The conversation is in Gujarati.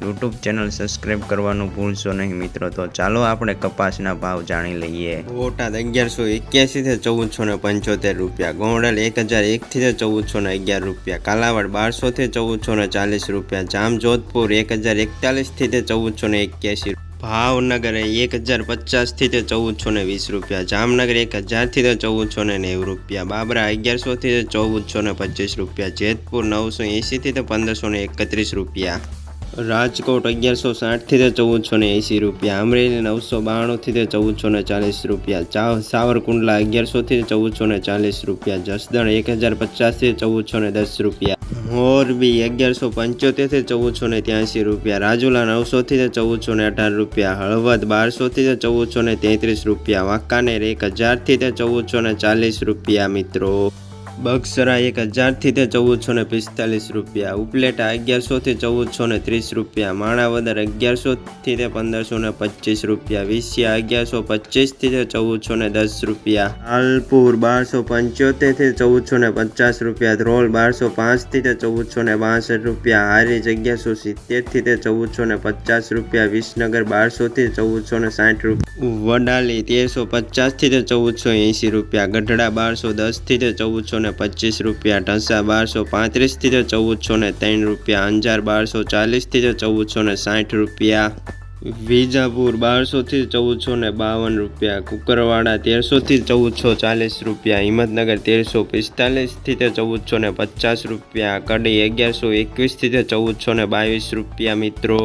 યુટ્યુબ ચેનલ સબસ્ક્રાઇબ કરવાનું ભૂલશો નહીં મિત્રો. તો ચાલો આપણે કપાસના ભાવ જાણી લઈએ. બોટાદ અગિયારસો એક્યાસી થી ચૌદસો ને પંચોતેર રૂપિયા. ગોંડલ એક હજાર એકથી થી ચૌદસો ને અગિયાર રૂપિયા. કાલાવાડ બારસો થી ચૌદસો ને ચાલીસ રૂપિયા. જામજોધપુર એક હજાર એકતાલીસથી તે ચૌદસો ને એક્યાસી ભાવનગર એક હજાર પચાસથી તે ચૌદસો ને વીસ રૂપિયા. જામનગર એક હજારથી તે ચૌદસો ને નેવું રૂપિયા. બાબરા અગિયારસોથી તે ચૌદસો ને પચીસ રૂપિયા. જેતપુર નવસો એંસીથી તે પંદરસો ને એકત્રીસ રૂપિયા. રાજકોટ અગિયારસો સાઠથી તે ચૌદસો ને એંસી રૂપિયા, અમરેલી નવસો બાણુંથી તે ચૌદસો ને ચાલીસ રૂપિયા ચા સાવરકુંડલા અગિયારસોથી તે ચૌદસો ને ચાલીસ રૂપિયા, જસદણ એક હજાર પચાસથી ચૌદસો ને દસ રૂપિયા, મોરબી અગિયારસો પંચોતેરથી ચૌદસો ને ત્યાંસી રૂપિયા, રાજુલા નવસોથી તે ચૌદસો ને અઢાર રૂપિયા, હળવદ બારસોથી તે ચૌદસો ને તેત્રીસ રૂપિયા, વાંકાનેર એક હજારથી તે ચૌદસો ને ચાલીસ રૂપિયા મિત્રો. બગસરા એક હજારથી તે ચૌદસો ને પિસ્તાલીસ રૂપિયા, ઉપલેટા અગિયારસોથી ચૌદસો ને ત્રીસ રૂપિયા માણાવદર અગિયારસોથી તે પંદરસો ને પચીસ રૂપિયા, વિસિયા અગિયારસો પચીસથી તે ચૌદસો ને દસ રૂપિયા, હાલપુર બારસો પંચોતેરથી ચૌદસો ને પચાસ રૂપિયા, ધ્રોલ બારસો પાંચથી તે ચૌદસો ને બાસઠ રૂપિયા, હારીજ અગિયારસો સિત્તેરથી તે ચૌદસો ને પચાસ રૂપિયા, વિસનગર બારસોથી ચૌદસો ને સાઠ રૂપિયા વડાલી તેરસો પચાસથી તે ચૌદસો એંસી રૂપિયા, ગઢડા બારસો દસથી તે ચૌદસો ને પચીસ રૂપિયા ઢસા બારસો પાંત્રીસથી તો ચૌદસો ને ત્રણ રૂપિયા, અંજાર બારસો ચાલીસથી તો ચૌદસો ને સાઠ રૂપિયા, વિજાપુર બારસોથી ચૌદસો ને બાવન રૂપિયા, કુકરવાડા તેરસોથી ચૌદસો ચાલીસ રૂપિયા, હિંમતનગર તેરસો પિસ્તાલીસથી તે ચૌદસો ને પચાસ રૂપિયા, કડી અગિયારસો એકવીસથી તે ચૌદસો ને બાવીસ રૂપિયા મિત્રો.